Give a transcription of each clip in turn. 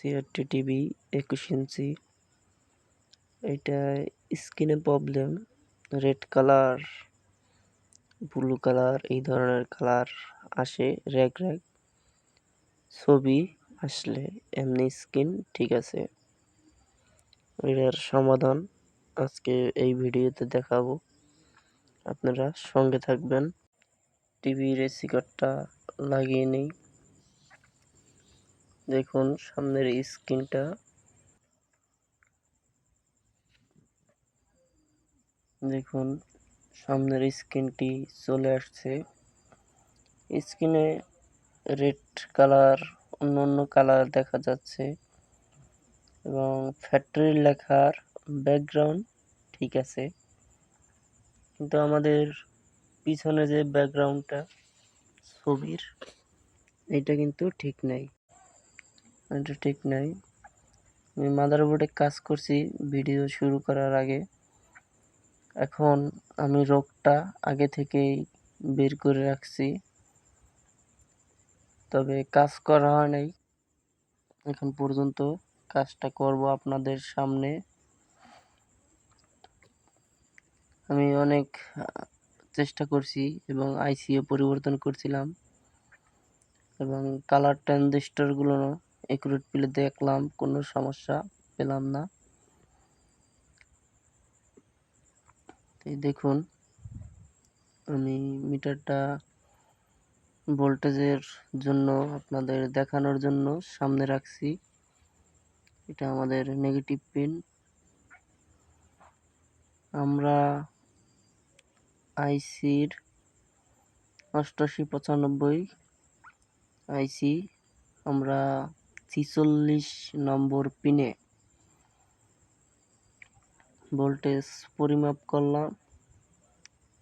CRT TV একুশ inch. এটা স্কিনে problem, red colour, blue colour, এই ধরনের কালার আসে র্যাক র্যাক ছবি আসলে এমনি স্কিন ঠিক আছে। এটার সমাধান আজকে এই ভিডিওতে দেখাবো। আপনারা সঙ্গে থাকবেন। টিভির এসি কার্ডটা লাগিয়ে নেই। দেখুন, সামনের স্ক্রিনটা। দেখুন, সামনের স্ক্রিনটি চলে আসছে। স্ক্রিনে রেড কালার, অন্য অন্য কালার দেখা যাচ্ছে। এবং ফ্যাক্টরির লেখার ব্যাকগ্রাউন্ড ঠিক আছে। কিন্তু আমাদের পিছনে যে ব্যাকগ্রাউন্ডটা, ছবির, এটা কিন্তু ঠিক নাই। এটা ঠিক নাই। আমি মাদারবোর্ডে কাজ করছি ভিডিও শুরু করার আগে। এখন আমি রোগটা আগে থেকেই বের করে রাখছি। তবে কাজ করা হয় নাই। এখন পর্যন্ত কাজটা করব আপনাদের সামনে। আমি অনেক চেষ্টা করছি এবং আইসিও পরিবর্তন করছিলাম। এবং কালার ট্রানজিস্টরগুলো একুরেট পেলে দেখলাম, কোনো সমস্যা পেলাম না। দেখুন, আমি মিটারটা ভোল্টেজের জন্য আপনাদের দেখানোর জন্য সামনে রাখছি। এটা আমাদের নেগেটিভ পিন। আমরা আইসির অষ্টাশি পঁচানব্বই আইসি আমরা ছিচল্লিশ নম্বর পিনে। ভোল্টেজ পরিমাপ করলাম।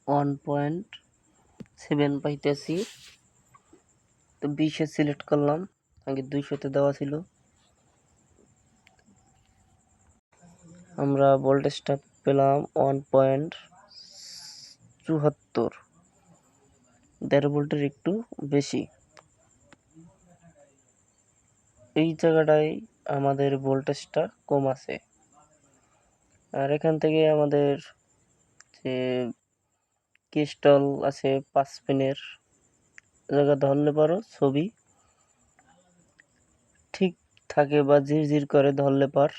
ওয়ান পয়েন্ট সেভেন পাইতেছি। তো বিশে সিলেক্ট করলাম। আগে দুইশোতে দেওয়া ছিল। আমরা ভোল্টেজটা পেলাম ওয়ান পয়েন্ট চুয়াত্তর। দেড় ভোল্টের একটু বেশি। এই জায়গাটায় আমাদের ভোল্টেজটা কম আছে। আর এখান থেকে আমাদের যে ক্রিস্টাল আছে পাঁচ পিনের জায়গা ধরলে পারো ছবি। ঠিক থাকে বা ঝিরঝির করে ধরলে পার।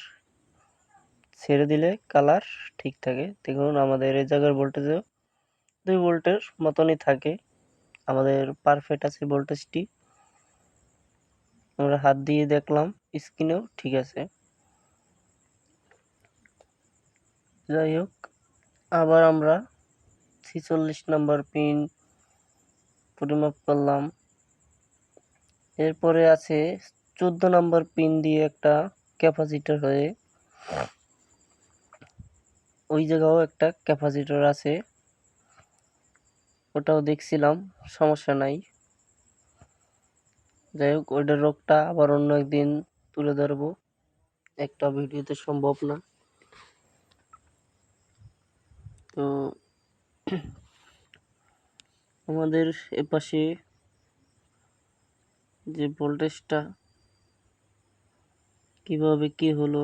ছেড়ে দিলে কালার ঠিক থাকে। দেখুন আমাদের এই জায়গার ভোল্টেজও দুই ভোল্টের মতনই থাকে। আমাদের পারফেক্ট আছে ভোল্টেজটি আমরা হাত দিয়ে দেখলাম, স্ক্রিনেও ঠিক আছে। যাই হোক, আবার আমরা ছিচল্লিশ নাম্বার পিন পরিমাপ করলাম। এরপরে আছে চোদ্দ নাম্বার পিন দিয়ে একটা ক্যাপাসিটার হয়ে ওই জায়গাও একটা ক্যাপাসিটর আছে। ওটাও দেখছিলাম, সমস্যা নাই। যাই হোক ওইটার রোগটা আবার অন্য একদিন তুলে ধরবো। একটা ভিডিওতে সম্ভব না। তো আমাদের এপাশে যে ভোল্টেজটা, কীভাবে কি হলো,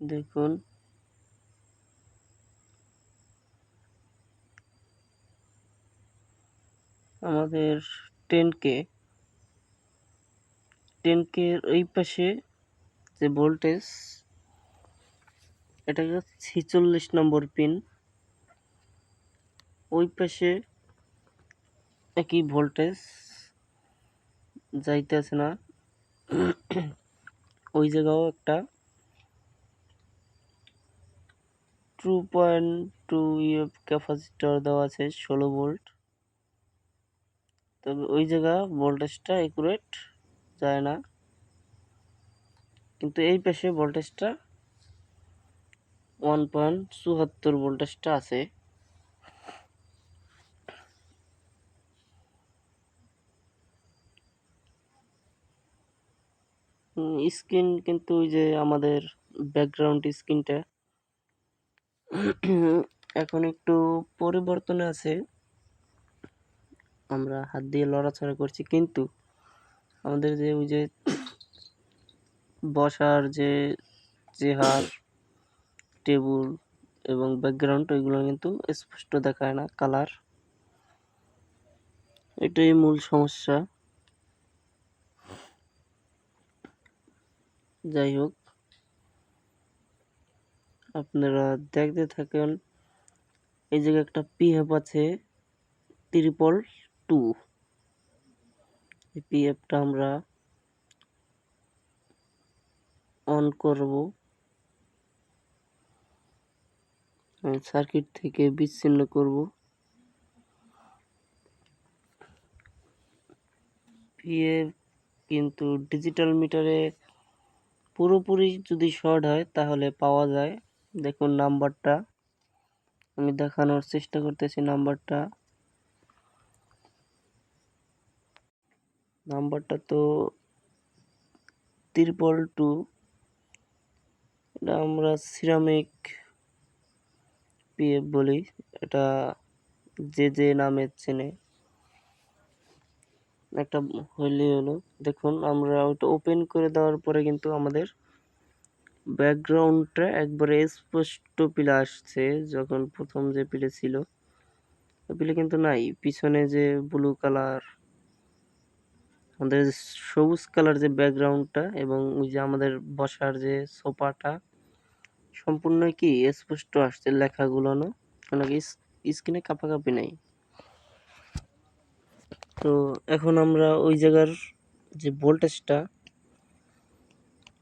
দেখুন। আমাদের টেন কে। টেন কে ওই পাশে যে ভোল্টেজ এটা ছিচল্লিশ নম্বর পিন। ওই পাশে একই ভোল্টেজ, যাইতেছে না। ওই জায়গাও একটা। Two point two EF capacitor দেওয়া আছে, ষোলো ভোল্ট তবে ওই জায়গা ভোল্টেজটা একুরেট যায় না। কিন্তু এই পাশে ভোল্টেজটা ওয়ান পয়েন্ট চুয়াত্তর ভোল্টেজটা আছে। স্ক্রিন কিন্তু ওই যে আমাদের ব্যাকগ্রাউন্ড স্ক্রিনটা এখন একটু পরিবর্তন আছে। আমরা হাত দিয়ে লড়াচড়া করছি। কিন্তু আমাদের যে ওই যে বসার যে চেহার টেবিল এবং ব্যাকগ্রাউন্ড ওইগুলো কিন্তু স্পষ্ট দেখায় না কালার এটাই মূল সমস্যা। যাই হোক, আপনারা দেখতে থাকেন। এই জায়গায় একটা পিএফ আছে, ত্রিপল। টু। এই পিএফটা আমরা অন করব। সার্কিট থেকে বিচ্ছিন্ন করব। পিএফ কিন্তু ডিজিটাল মিটারে পুরোপুরি যদি শর্ট হয়, তাহলে পাওয়া যায়। দেখুন নাম্বারটা আমি দেখানোর চেষ্টা করতেছি নাম্বারটা নাম্বারটা তো ত্রিপল টু এটা আমরা সিরামিক পিএফ বলি। এটা যে যে নামে চেনে। একটা হইলেই হলো। দেখুন, আমরা ওটা ওপেন করে দেওয়ার পরে কিন্তু আমাদের ব্যাকগ্রাউন্ডটা একবারে স্পষ্ট পিলে আসছে, যখন প্রথম যে পিলে ছিল। পিলে কিন্তু নাই। পিছনে যে ব্লু কালার আমাদের সবুজ কালার যে ব্যাকগ্রাউন্ডটা এবং ওই যে আমাদের বসার যে সোফাটা সম্পূর্ণ কি স্পষ্ট আসছে লেখাগুলো নাকি স্ক্রিনে কাপাকাপি নেই। তো এখন আমরা ওই জায়গার যে ভোল্টেজটা,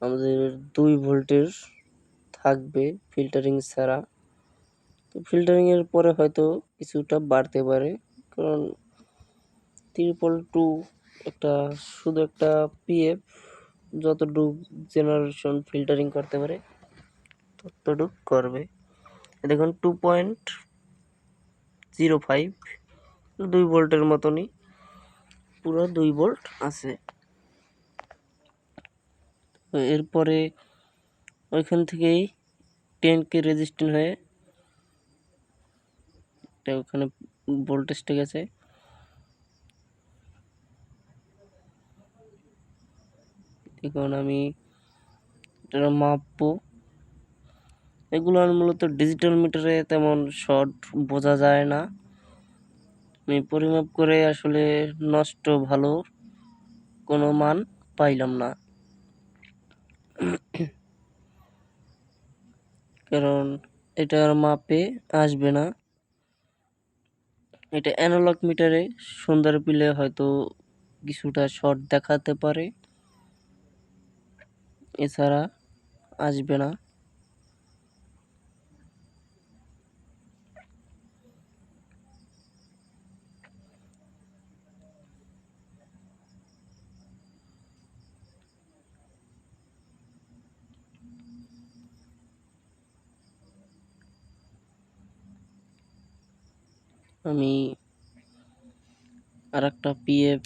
আমাদের দুই ভোল্টের থাকবে ফিল্টারিং ছাড়া। তো ফিল্টারিংয়ের পরে হয়তো কিছুটা বাড়তে পারে, কারণ ত্রিপল টু একটা, শুধু একটা পিএফ যতটুকু জেনারেশন ফিল্টারিং করতে পারে, ততটুক করবে। দেখুন টু পয়েন্ট জিরো ফাইভ দুই ভোল্টের মতনই, পুরো দুই ভোল্ট আছে। এরপরে ওইখান থেকেই টেন কে রেজিস্ট্যান্ট হয়ে ওখানে ভোল্টেজটা গেছে এখন আমি এটা মাপবো। এগুলো মূলত ডিজিটাল মিটারে তেমন শর্ট বোঝা যায় না। আমি পরিমাপ করে আসলে নষ্ট, ভালো কোনো মান পাইলাম না। কারণ এটার মাপে আসবে না। এটা অ্যানালগ মিটারে সুন্দর পিলে হয়তো কিছুটা শর্ট দেখাতে পারে। এছাড়া আসবে না। আমি আর একটা পিএফ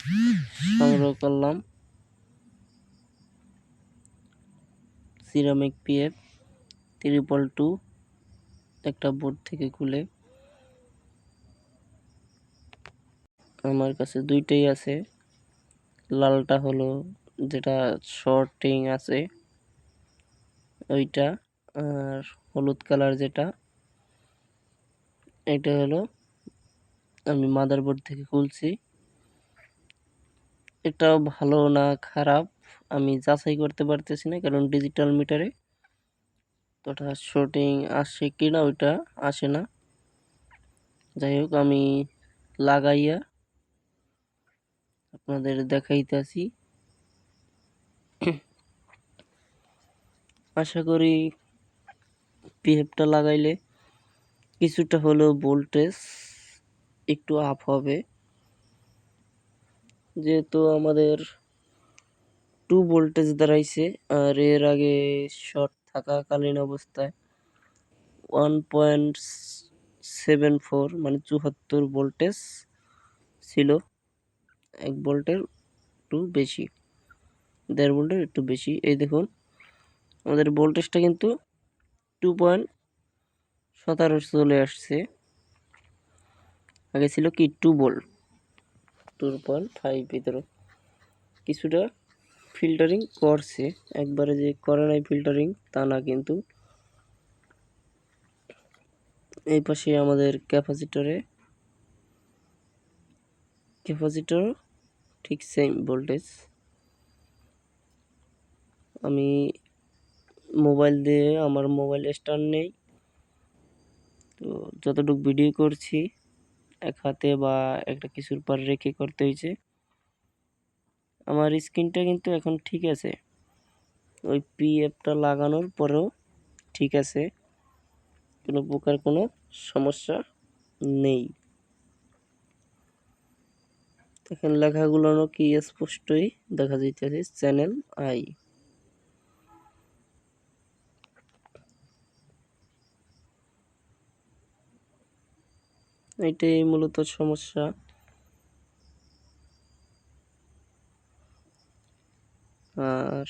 সংগ্রহ করলাম। সিরামিক পিএফ, ত্রিপল টু, একটা বোর্ড থেকে খুলে। আমার কাছে দুইটাই আছে। লালটা হলো যেটা শর্টিং আছে, ওইটা, আর হলুদ কালার যেটা, এটা হলো আমি মাদারবোর্ড থেকে খুলছি। এটাও ভালো না, খারাপ। আমি যাচাই করতে পারতেছি না, কারণ ডিজিটাল মিটারে তোটা শুটিং আসে কি না ওইটা আসে না। যাই হোক, আমি লাগাইয়া আপনাদের দেখাইতেছি। আশা করি পিএফটা লাগাইলে কিছুটা হলেও ভোল্টেজ একটু আপ হবে। যেহেতু আমাদের টু ভোল্টেজ দাঁড়াইছে, আর এর আগে শর্ট থাকাকালীন অবস্থায় ওয়ান পয়েন্ট সেভেন ফোর মানে চুয়াত্তর ভোল্টেজ ছিল। এক ভোল্টের একটু বেশি, দেড় ভোল্টের একটু বেশি। এই দেখুন, আমাদের ভোল্টেজটা কিন্তু টু পয়েন্ট সতেরো চলে আসছে। আগে ছিল কি two volt two point five ভিতরে। কিছুটা ফিল্টারিং করছে। একবারে যে করে নাই ফিল্টারিং তা না কিন্তু। এই পাশে আমাদের ক্যাপাসিটরে ক্যাপাসিটর ঠিক সেম ভোল্টেজ আমি মোবাইল দিয়ে আমার মোবাইল স্ট্যান্ড নেই। তো যতটুকু ভিডিও করছি, এক হাতে বা একটা কিছুর পর রেখে করতে হয়েছে। আমার স্ক্রিনটা কিন্তু এখন ঠিক আছে। ওই পি অ্যাপটা লাগানোর পরেও ঠিক আছে। কোনো প্রকার কোনো সমস্যা নেই। এখন লেখাগুলো কি স্পষ্টই দেখা যাইতেছে চ্যানেল আই। এটাই মূলত সমস্যা। আর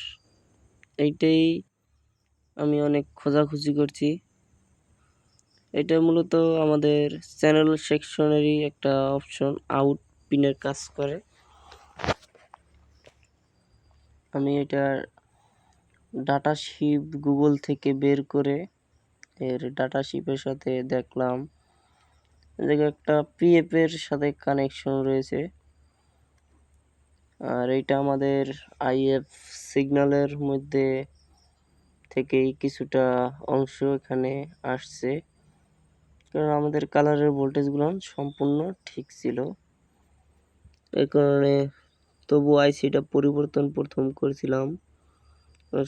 এইটাই আমি অনেক খোঁজাখুঁজি করছি। এটা মূলত আমাদের চ্যানেল সেকশনেরই একটা অপশন আউট পিনের কাজ করে। আমি এটার ডাটা শিপ গুগল থেকে বের করে এর ডাটা শিপের সাথে দেখলাম। জায়গায় একটা পিএফ এর সাথে কানেকশন রয়েছে। আর এটা আমাদের আইএফ সিগন্যালের মধ্যে থেকেই কিছুটা অংশ এখানে আসছে। কারণ আমাদের কালারের ভোল্টেজগুলো সম্পূর্ণ ঠিক ছিল। এই কারণে তবু আইসিটা পরিবর্তন প্রথম করেছিলাম।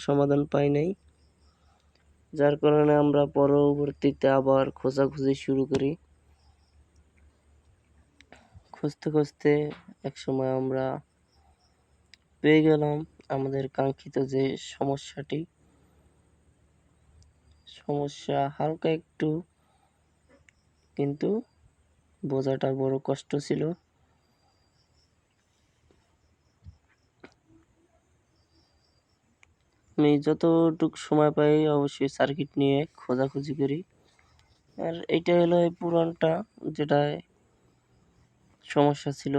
সমাধান পাই নাই। যার কারণে আমরা পরবর্তীতে আবার খোঁজাখুঁজি শুরু করি। খুঁজতে খুঁজতে একসময় আমরা পেয়ে গেলাম আমাদের কাঙ্ক্ষিত যে সমস্যাটি। সমস্যা হালকা একটু, কিন্তু বোঝাটা বড় কষ্ট ছিল। আমি যতটুক সময় পাই অবশ্যই সার্কিট নিয়ে খোঁজাখুঁজি করি। আর এইটা হলো এই পুরানটা যেটায় সমস্যা ছিল।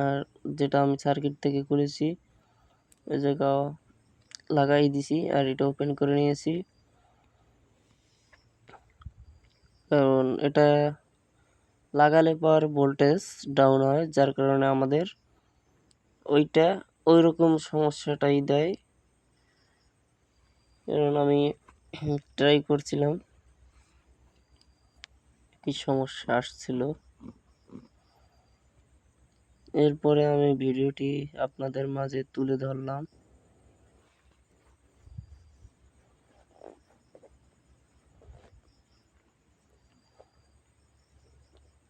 আর যেটা আমি সার্কিট থেকে করেছি ওই জায়গা লাগাই দিছি আর এটা ওপেন করে নিয়েছি। কারণ এটা লাগালে পর ভোল্টেজ ডাউন হয়, যার কারণে আমাদের ওইটা ওই রকম সমস্যাটাই দেয়। কারণ আমি ট্রাই করছিলাম, কি সমস্যা আসছিল। এরপরে আমি ভিডিওটি আপনাদের মাঝে তুলে ধরলাম।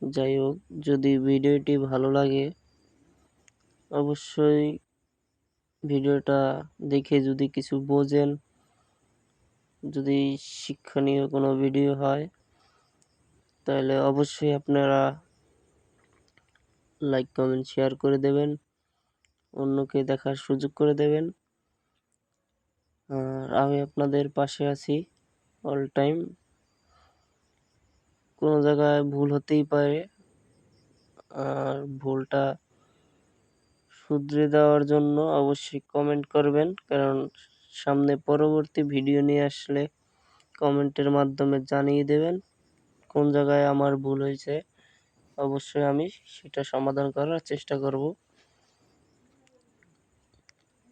যাই হোক, যদি ভিডিওটি ভালো লাগে, অবশ্যই ভিডিওটা দেখে যদি কিছু বোঝেন, যদি শিক্ষণীয় কোনো ভিডিও হয়, তাহলে অবশ্যই আপনারা লাইক কমেন্ট শেয়ার করে দেবেন। অন্যকে দেখার সুযোগ করে দেবেন। আর আমি আপনাদের পাশে আছি অল টাইম কোনো জায়গায় ভুল হতেই পারে। আর ভুলটা শুধরে দেওয়ার জন্য অবশ্যই কমেন্ট করবেন। কারণ সামনে পরবর্তী ভিডিও নিয়ে আসলে কমেন্টের মাধ্যমে জানিয়ে দেবেন কোন জায়গায় আমার ভুল হয়েছে। অবশ্যই আমি সেটা সমাধান করার চেষ্টা করব।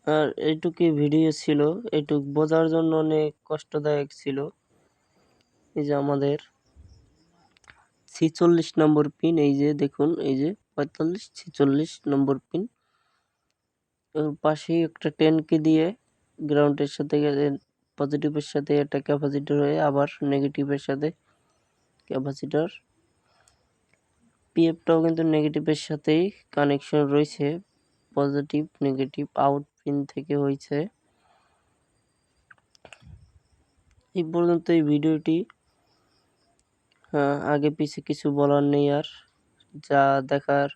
আর এইটুকুই ভিডিও ছিল, এইটুক বোঝার জন্য অনেক কষ্টদায়ক ছিল। এই যে আমাদের ছিচল্লিশ নম্বর পিন, এই যে দেখুন, এই যে পঁয়তাল্লিশ, ছিচল্লিশ নম্বর পিন। ওর পাশেই একটা টেনকে দিয়ে গ্রাউন্ডের সাথে পজিটিভের সাথে একটা ক্যাপাসিটর হয়ে আবার নেগেটিভের সাথে ক্যাপাসিটর পিএফটাও কিন্তু নেগেটিভের সাথেই কানেকশন রয়েছে। পজিটিভ নেগেটিভ আউট পিন থেকে হয়েছে। এই পর্যন্ত এই ভিডিওটি। আগে পিছে কিছু বলার নেই আর। যা দেখার